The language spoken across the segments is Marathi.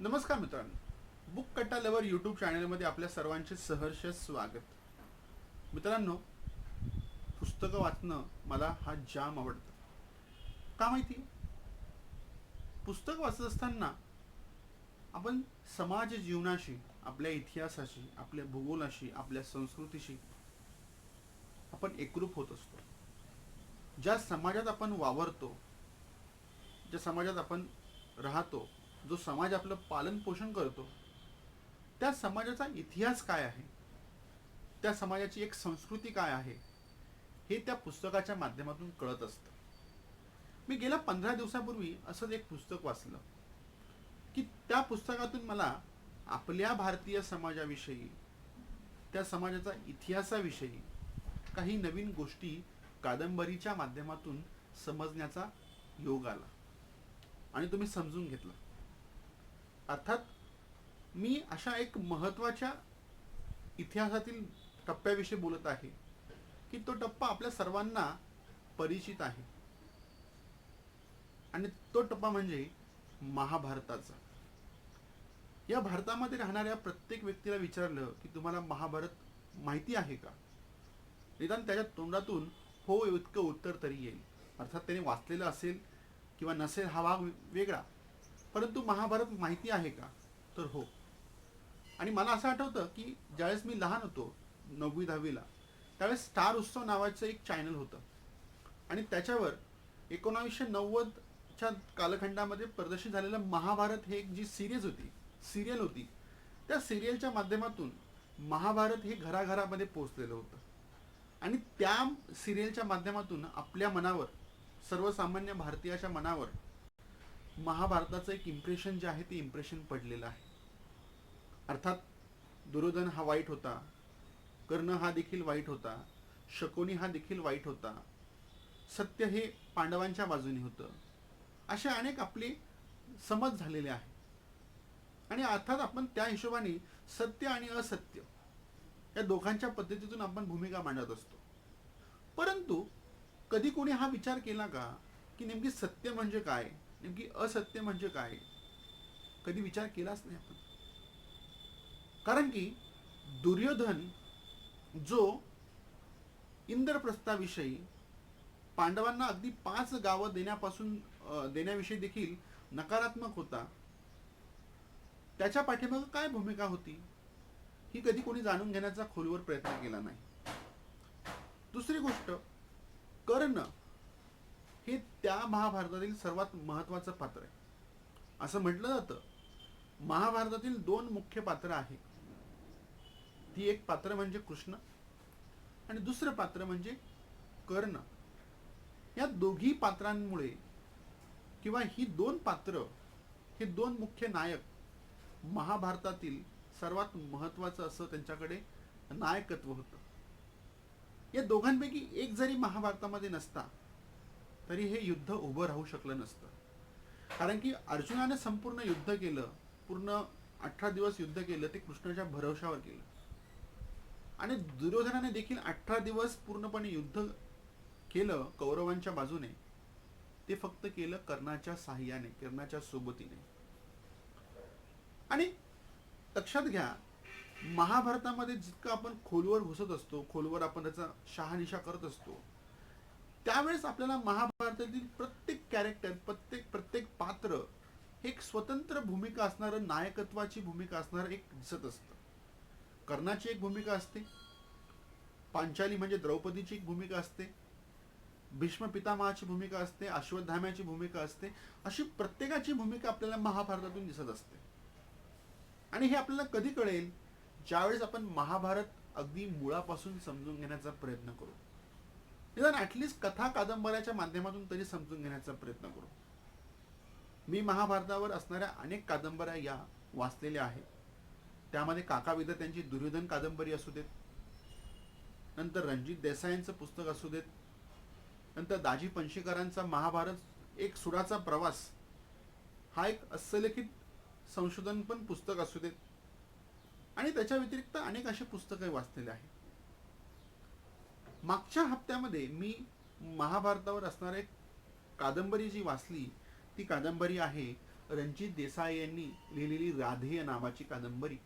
नमस्कार मित्रांनो. बुक कट्टा लवर यूट्यूब चॅनलमध्ये आपल्या सर्वांचे सहर्ष स्वागत. मित्रांनो पुस्तकं वाचणं मला हा जाम आवडतं. का माहिती? पुस्तक वाचत असताना आपण समाज जीवनाशी आपल्या इतिहासाशी आपल्या भूगोलाशी आपल्या संस्कृतीशी आपण एकरूप होत असतो. ज्या समाजात आपण वावरतो ज्या समाजात आपण राहतो जो समाज आपलं पालन पोषण करतो त्या समाजाचा इतिहास काय आहे? त्या समाजाची एक संस्कृती काय आहे? हे त्या पुस्तकाच्या माध्यमातून कळत असतं. मी गेल्या पंधरा दिवसापूर्वी असंच एक पुस्तक वाचलं की त्या पुस्तकातून मला आपल्या भारतीय समाजाविषयी त्या समाजाचा इतिहासाविषयी काही नवीन गोष्टी कादंबरीच्या माध्यमातून समजण्याचा योग आला आणि तुम्ही समजून घेतलं. अर्थात मी अशा एक महत्त्वाच्या इतिहासातील टप्प्याविषयी बोलत आहे की तो टप्पा आपल्या सर्वांना परिचित आहे. आणि तो टप्पा म्हणजे महाभारताचा. या भारतामध्ये राहणाऱ्या प्रत्येक व्यक्तीला विचारलं की तुम्हाला महाभारत माहिती आहे का? निदान त्याच्या तोंडातून हो इतकं उत्तर तरी येईल. अर्थात त्याने वाचलेलं असेल किंवा नसेल हा भाग वेगळा. परंतु महाभारत माहिती आहे का? तर हो. आणि मला असं आठवतं की ज्यावेळेस मी लहान होतो नववी दहावीला त्यावेळेस स्टार उत्सव नावाचं एक चॅनल होतं. आणि त्याच्यावर एकोणावीसशे नव्वदच्या कालखंडामध्ये प्रदर्शित झालेलं महाभारत हे एक जी सिरीज होती सिरियल होती त्या सिरियलच्या माध्यमातून महाभारत हे घराघरामध्ये पोहोचलेलं होतं. आणि त्या सिरियलच्या माध्यमातून आपल्या मनावर सर्वसामान्य भारतीयाच्या मनावर महाभारताचं एक इम्प्रेशन जे आहे ते इम्प्रेशन पडलेलं आहे. अर्थात दुर्योधन हा वाईट होता कर्ण हा देखील वाईट होता शकोनी हा देखील वाईट होता सत्य हे पांडवांच्या बाजूने होतं. असे अनेक आपले समज झालेले आहे. आणि अर्थात आपण त्या हिशोबाने सत्य आणि असत्य या दोघांच्या पद्धतीतून आपण भूमिका मांडत असतो. परंतु कधी कोणी हा विचार केला का की नेमकी सत्य म्हणजे काय? नेमकी असत्य म्हणजे काय? कधी विचार केलाच नाही आपण. कारण की दुर्योधन जो इंद्रप्रस्थाविषयी पांडवांना अगदी पाच गावं देण्यापासून देण्याविषयी देखील नकारात्मक होता त्याच्या पाठीमाग काय भूमिका होती? ही कधी कोणी जाणून घेण्याचा खोलवर प्रयत्न केला नाही. दुसरी गोष्ट कर्ण हे त्या महाभारतातील सर्वात महत्वाचं पात्र आहे. असं म्हटलं जातं. महाभारतातील दोन मुख्य पात्र आहेत. ती एक पात्र म्हणजे कृष्ण आणि दुसरं पात्र म्हणजे कर्ण. या दोघी पात्रांमुळे किंवा ही दोन पात्र हे दोन मुख्य नायक महाभारतातील सर्वात महत्वाचं असं त्यांच्याकडे नायकत्व होतं. या दोघांपैकी एक जरी महाभारतामध्ये नसता तरी हे युद्ध उभं राहू शकलं नसतं. कारण की अर्जुनाने संपूर्ण युद्ध केलं पूर्ण अठरा दिवस युद्ध केलं ते कृष्णाच्या भरवशावर केलं. आणि दुर्योधनाने देखील अठरा दिवस पूर्णपणे युद्ध केलं कौरवांच्या बाजूने. ते फक्त केलं कर्णाच्या साह्याने कर्णाच्या सोबतीने. आणि लक्षात घ्या महाभारतामध्ये जितकं आपण खोलवर घुसत असतो खोलवर आपण त्याचा शहानिशा करत असतो त्यावेळेस आपल्याला महाभारतातील प्रत्येक कॅरेक्टर प्रत्येक प्रत्येक पात्र हे एक स्वतंत्र भूमिका असणारं नायकत्वाची भूमिका असणारं एक दिसत असतं. कर्णाची एक भूमिका असते. पांचाली म्हणजे द्रौपदीची एक भूमिका असते. भीष्म पितामहाची भूमिका असते. अश्वत्थाम्याची भूमिका असते. अशी प्रत्येकाची भूमिका आपल्याला महाभारतातून दिसत असते. आणि हे आपल्याला कधी कळेल? ज्यावेळेस आपण महाभारत अगदी मुळापासून समजून घेण्याचा प्रयत्न करू. निदान ॲटलिस्ट कथा कादंबऱ्याच्या माध्यमातून तरी समजून घेण्याचा प्रयत्न करू. मी महाभारतावर असणाऱ्या अनेक कादंबऱ्या या वाचलेल्या आहेत. त्यामध्ये काका त्यांची दुर्योधन कादंबरी असू देत नंतर रणजित देसाईंचं पुस्तक असू देत नंतर दाजी पंशीकरांचा महाभारत एक सुराचा प्रवास हा एक अस्सलेखित संशोधन पण पुस्तक असू देत. आणि त्याच्या व्यतिरिक्त अनेक असे पुस्तकं वाचलेले आहेत. मागच्या हप्त्यामध्ये मी महाभारतावर असणारे कादंबरी जी वाचली ती कादंबरी आहे रणजित देसाई यांनी लिहिलेली राधेय नावाची कादंबरी.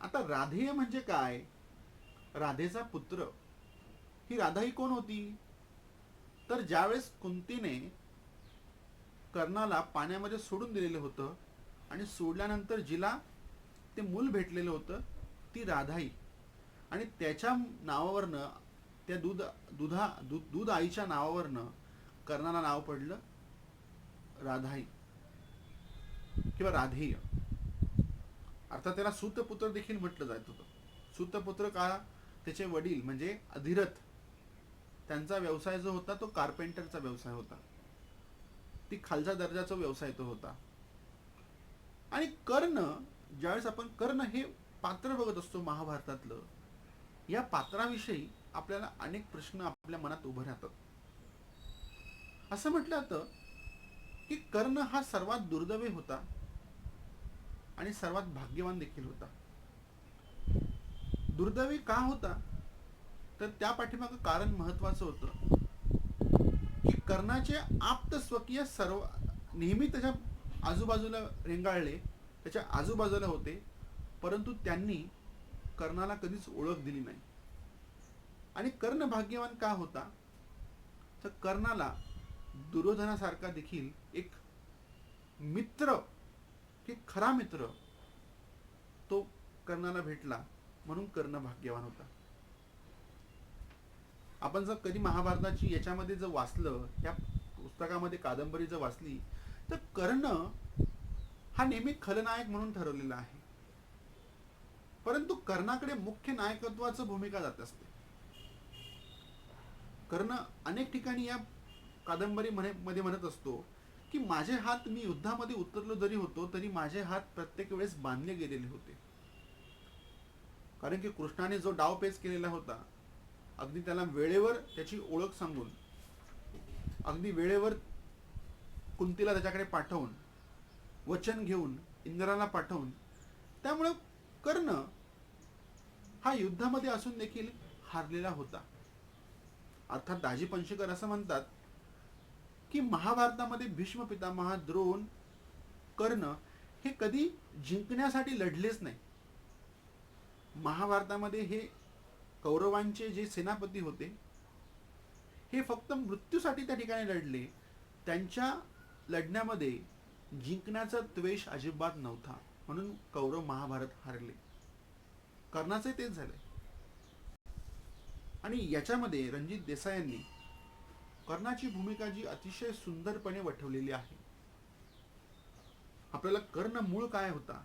आता राधेय म्हणजे काय? राधेचा पुत्र. ही राधा ही कोण होती? तर ज्यावेळेस कुंतीने कर्णाला पाण्यामध्ये सोडून दिलेलं होतं आणि सोडल्यानंतर जिला ते मूल भेटलेलं होतं ती राधाई. आणि त्याच्या नावावरनं त्या दूध दुधा दूध दूध आईच्या नावावरनं कर्णाला नाव पडलं राधाई किंवा राधेय. अर्थात त्याला सूतपुत्र देखील म्हटलं जात होतं. सूतपुत्र का त्याचे वडील म्हणजे अधिरथ त्यांचा व्यवसाय जो होता तो कार्पेंटरचा व्यवसाय होता. ती खालचा दर्जाचा व्यवसाय तो होता. आणि कर्ण ज्यावेळेस आपण कर्ण हे पात्र बघत असतो महाभारतातलं या पात्राविषयी आपल्याला अनेक प्रश्न आपल्या मनात उभे राहतात. असं म्हटलं जातं की कर्ण हा सर्वात दुर्दैवी होता आणि सर्वात भाग्यवान देखील होता. दुर्दैवी का होता? तर त्या पाठीमागं कारण महत्वाचं होतं की कर्णाचे आप्त स्वकीय सर्व नेहमी त्याच्या आजूबाजूला रेंगाळले त्याच्या आजूबाजूला होते परंतु त्यांनी कर्णाला कधीच ओळख दिली नाही. आणि कर्ण भाग्यवान का होता? तर कर्णाला दुर्योधनासारखा देखील एक मित्र की खरा मित्र तो कर्णाला भेटला म्हणून कर्ण भाग्यवान होता. आपण जर कधी महाभारताची याच्यामध्ये जर वाचलं या पुस्तकामध्ये कादंबरी जर वाचली तर कर्ण हा नेहमी खलनायक म्हणून ठरवलेला आहे. परंतु कर्णाकडे मुख्य नायकत्वाचं भूमिका जात असते. कर्ण अनेक ठिकाणी या कादंबरी म्हणे- मध्ये म्हणत असतो की माझे हात मी युद्धामध्ये उतरलो जरी होतो तरी माझे हात प्रत्येक वेळेस बांधले गेलेले होते. कारण की कृष्णाने जो डाव पेच केलेला होता अगदी त्याला वेळेवर त्याची ओळख सांगून अगदी वेळेवर कुंतीला त्याच्याकडे पाठवून वचन घेऊन इंद्राला पाठवून त्यामुळे कर्ण हा युद्धामध्ये असून देखील हारलेला होता. अर्थात दाजी पंशीकर असं म्हणतात की महाभारतामध्ये भीष्म पितामहा द्रोण कर्ण हे कधी जिंकण्यासाठी लढलेच नाही. महाभारतामध्ये हे कौरवांचे जे सेनापती होते हे फक्त मृत्यूसाठी त्या ठिकाणी लढले. त्यांच्या लढण्यामध्ये जिंकण्याचा त्वेष अजिबात नव्हता. म्हणून कौरव महाभारत हरले. कर्णाचे तेच झाले आणि याच्यामध्ये रणजित देसायांनी कर्णाची भूमिका जी अतिशय सुंदरपणे वठवलेली आहे. आपल्याला कर्ण मूळ काय होता?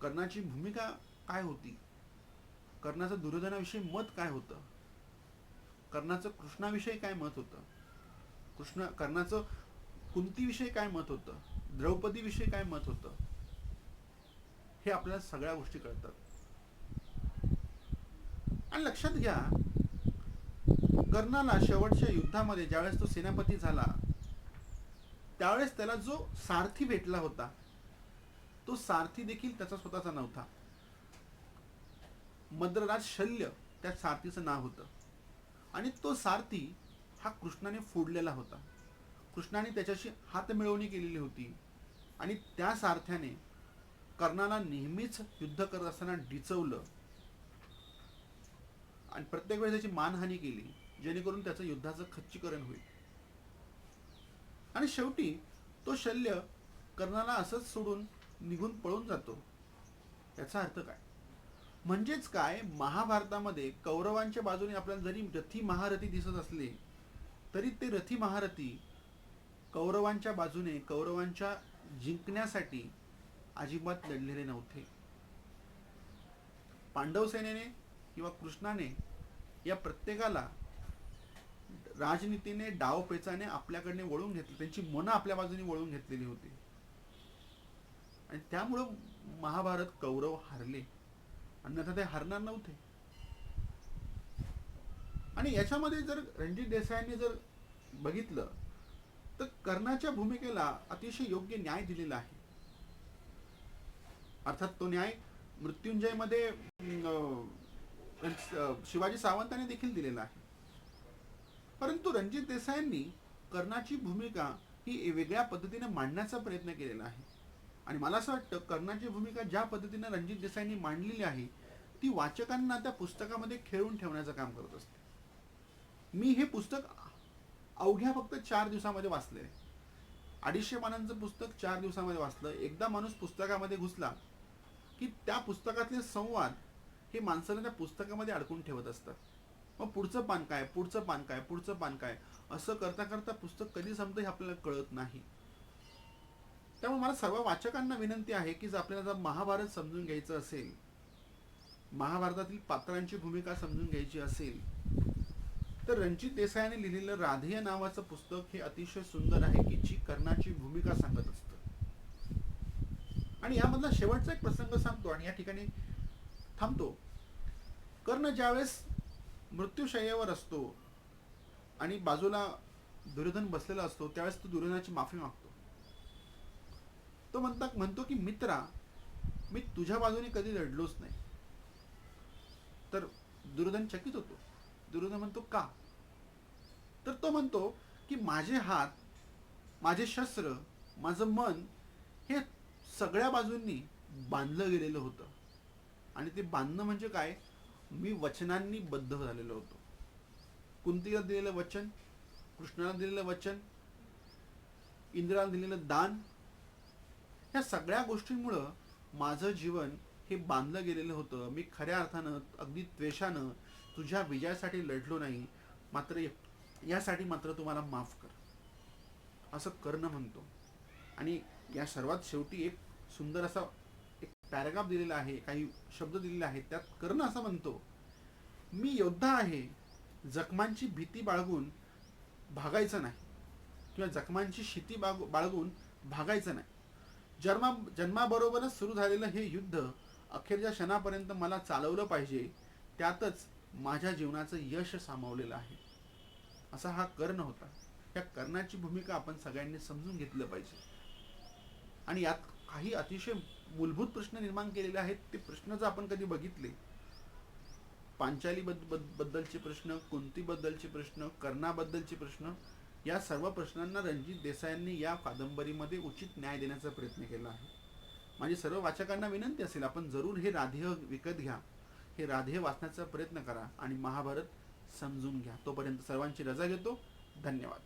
कर्णाची भूमिका काय होती? कर्णाचं दुर्योधनाविषयी मत काय होतं? कर्णाचं कृष्णाविषयी काय मत होतं? कृष्ण कर्णाचं कुंतीविषयी काय मत होतं? द्रौपदीविषयी काय मत होतं? हे आपल्याला सगळ्या गोष्टी कळतात. आणि लक्षात घ्या कर्णाला शेवटच्या युद्धामध्ये ज्यावेळेस तो सेनापती झाला त्यावेळेस त्याला जो सारथी भेटला होता तो सारथी देखील त्याचा स्वतःचा नव्हता. मद्रराज शल्य त्या सारथीचं नाव होतं. आणि तो सारथी हा कृष्णाने फोडलेला होता. कृष्णाने त्याच्याशी हातमिळवणी केलेली होती. आणि त्या सारथ्याने कर्णाला नेहमीच युद्ध करत असताना डिचवलं. आणि प्रत्येक वेळेस त्याची मानहानी केली. जेणेकरून त्याचं युद्धाचं खच्चीकरण होईल. आणि शेवटी तो शल्य कर्णाला असंच सोडून निघून पळून जातो. याचा अर्थ काय? म्हणजेच काय? महाभारतामध्ये कौरवांच्या बाजूने आपल्याला जरी रथी महारथी दिसत असले तरी ते रथी महारथी कौरवांच्या बाजूने कौरवांच्या जिंकण्यासाठी अजिबात लढलेले नव्हते. पांडव सेनेने किंवा कृष्णाने या प्रत्येकाला राजनीतीने डावपेचाने आपल्याकडने आपल्याकडे वळून घेतले. त्यांची मनं आपल्या बाजूने वळून घेतलेली होती. आणि त्यामुळं महाभारत कौरव हरले. अन्यथा ते हरणार नव्हते. आणि याच्यामध्ये जर रणजित देसाईंनी जर बघितलं तर कर्णाच्या भूमिकेला अतिशय योग्य न्याय दिलेला आहे. अर्थात तो न्याय मृत्युंजयमध्ये शिवाजी सावंतांनी देखील दिलेला आहे. परंतु रणजित देसाईंनी कर्णाची भूमिका ही वेगळ्या पद्धतीने मांडण्याचा प्रयत्न केलेला आहे. आणि मला असं वाटतं कर्णाची भूमिका ज्या पद्धतीने रणजित देसाईंनी मांडलेली आहे ती वाचकांना त्या पुस्तकामध्ये खेळून ठेवण्याचं काम करत असते. मी हे पुस्तक अवघ्या फक्त चार दिवसामध्ये वाचले अडीचशे पानांचं पुस्तक चार दिवसामध्ये वाचलं. एकदा माणूस पुस्तकामध्ये घुसला की त्या पुस्तकातले संवाद हे माणसाला त्या पुस्तकामध्ये अडकून ठेवत असतात. मग पुढचं पान काय? पुढचं पान काय? पुढचं पान काय? असं करता करता पुस्तक कधी संपतं हे आपल्याला कळत नाही. त्यामुळे मला सर्व वाचकांना विनंती आहे की जर आपल्याला जर महाभारत समजून घ्यायचं असेल महाभारतातील पात्रांची भूमिका समजून घ्यायची असेल तर रणजित देसाईने लिहिलेलं राधेय नावाचं पुस्तक हे अतिशय सुंदर आहे की जी कर्णाची भूमिका सांगत असतं. आणि यामधला शेवटचा एक प्रसंग सांगतो आणि या ठिकाणी थांबतो. कर्ण ज्यावेळेस मृत्यूशय्यावर असतो आणि बाजूला दुर्योधन बसलेला असतो त्यावेळेस तो दुर्योधनाची माफी मागतो. तो म्हणता म्हणतो की मित्रा मी तुझ्या बाजूने कधी लढलोच नाही. तर दुर्योधन चकित होतो. दुर्योधन म्हणतो का? तर तो म्हणतो की माझे हात माझे शस्त्र माझं मन हे सगळ्या बाजूंनी बांधलं गेलेलं होतं. आणि ते बांधणं म्हणजे काय? मी वचनांनी बद्ध झालेलो होतो. कुंतीला दिलेलं वचन कृष्णाला दिलेलं वचन इंद्राला दिलेलं दान ह्या सगळ्या गोष्टींमुळं माझं जीवन हे बांधलं गेलेलं होतं. मी खऱ्या अर्थानं अगदी द्वेषानं तुझ्या विजयासाठी लढलो नाही. मात्र यासाठी मात्र तुम्हाला माफ कर. असं कर्ण म्हणतो. आणि या सर्वात शेवटी एक सुंदर असा पॅराग्राफ दिलेला आहे काही शब्द दिलेले आहेत त्यात कर्ण असं म्हणतो मी योद्धा आहे जखमांची भीती बाळगून भागायचं नाही किंवा जखमांची शिती बाग बाळगून भागायचं नाही. जन्मा जन्माबरोबरच सुरू झालेलं हे युद्ध अखेरच्या क्षणापर्यंत मला चालवलं पाहिजे त्यातच माझ्या जीवनाचं यश सामावलेलं आहे. असा हा कर्ण होता. या कर्णाची भूमिका आपण सगळ्यांनी समजून घेतलं पाहिजे. आणि यात काही अतिशय मूलभूत प्रश्न निर्माण केलेले आहेत ते प्रश्न जर आपण कधी बघितले पांचाली बद, बद, बद्दलचे प्रश्न कुंतीबद्दलचे प्रश्न कर्णाबद्दलचे प्रश्न या सर्व प्रश्नांना रणजित देसाईंनी या कादंबरीमध्ये उचित न्याय देण्याचा प्रयत्न केला आहे. माझी सर्व वाचकांना विनंती असेल आपण जरूर हे राधेय विकत घ्या हे राधेय वाचण्याचा प्रयत्न करा आणि महाभारत समजून घ्या. तोपर्यंत सर्वांची रजा घेतो. धन्यवाद.